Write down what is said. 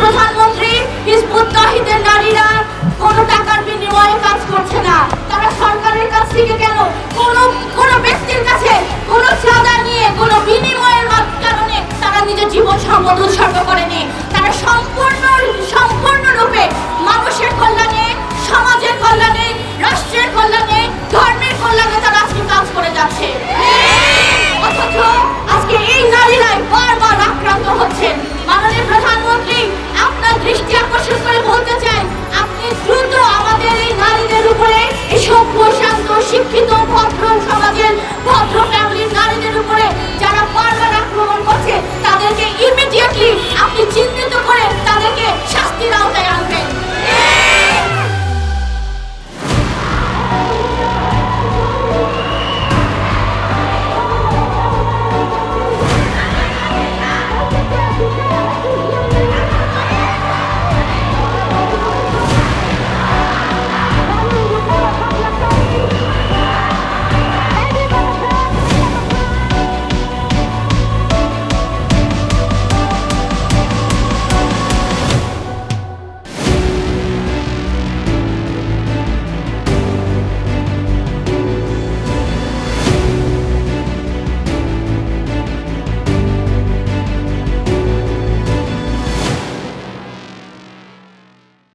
প্রধানমন্ত্রী হিজবুত তাহিদের নারীরা কোনো টাকার বিনিময়ে কাজ করছে না। তারা সরকারের কাছ থেকে কেন কোনো কোনো ব্যক্তির কাছে কোনো চাঁদা নিয়ে, কোনো বিনিময়ের কারণে তারা নিজের জীবন সম্পদ উৎসর্গ করেনি। তারা সম্পূর্ণ, সম্পূর্ণরূপে মানুষের কল্যাণে, সমাজের কল্যাণে, রাষ্ট্রের কল্যাণে, ধর্মের কল্যাণে